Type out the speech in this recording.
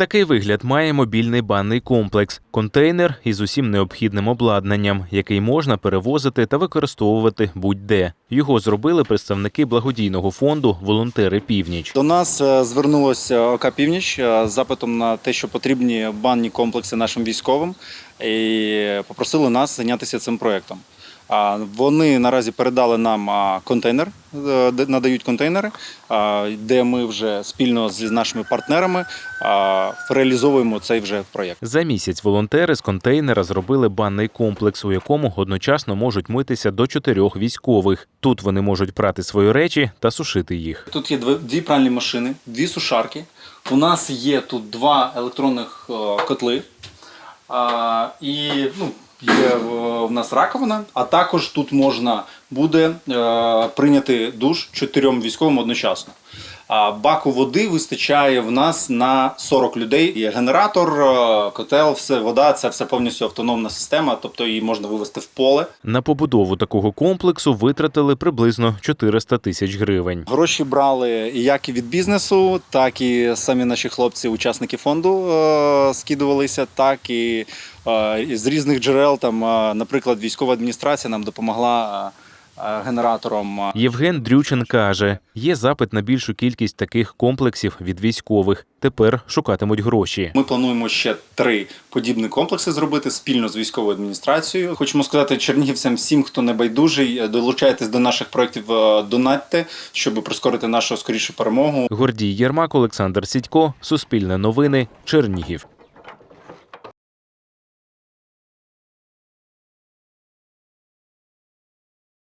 Такий вигляд має мобільний банний комплекс, контейнер із усім необхідним обладнанням, який можна перевозити та використовувати будь-де. Його зробили представники благодійного фонду Волонтери Північ. До нас е, звернулося ОК Північ е, з запитом на те, що потрібні банні комплекси нашим військовим, і попросили нас зайнятися цим проєктом. Вони наразі передали нам контейнер, е, надають контейнери, де ми вже спільно з нашими партнерами реалізовуємо цей вже проєкт. За місяць волонтери з контейнера зробили банний комплекс, у якому одночасно можуть митися до чотирьох військових. Тут вони можуть прати свої речі та сушити їх. Тут є дві, пральні машини, дві сушарки. У нас є тут два електронних е, котли. І ну, є в, в нас раковина, а також тут можна буде е, прийняти душ чотирьом військовим одночасно. А баку води вистачає в нас на 40 людей. Є генератор, е, котел, все, вода це все повністю автономна система, тобто її можна вивести в поле. На побудову такого комплексу витратили приблизно 400 тисяч гривень. Гроші брали як і від бізнесу, так і самі наші хлопці, учасники фонду, е, скидувалися, так і е, з різних джерел. Там, наприклад, військова адміністрація нам допомогла генератором. Євген Дрючен каже: є запит на більшу кількість таких комплексів від військових. Тепер шукатимуть гроші. Ми плануємо ще три подібні комплекси зробити спільно з військовою адміністрацією. Хочемо сказати чернігівцям, всім, хто не байдужий, е, долучайтесь до наших проєктів, е, донатьте, щоб прискорити нашу скорішу перемогу. Гордій Єрмак, Олександр Сідько, Суспільне новини, Чернігів.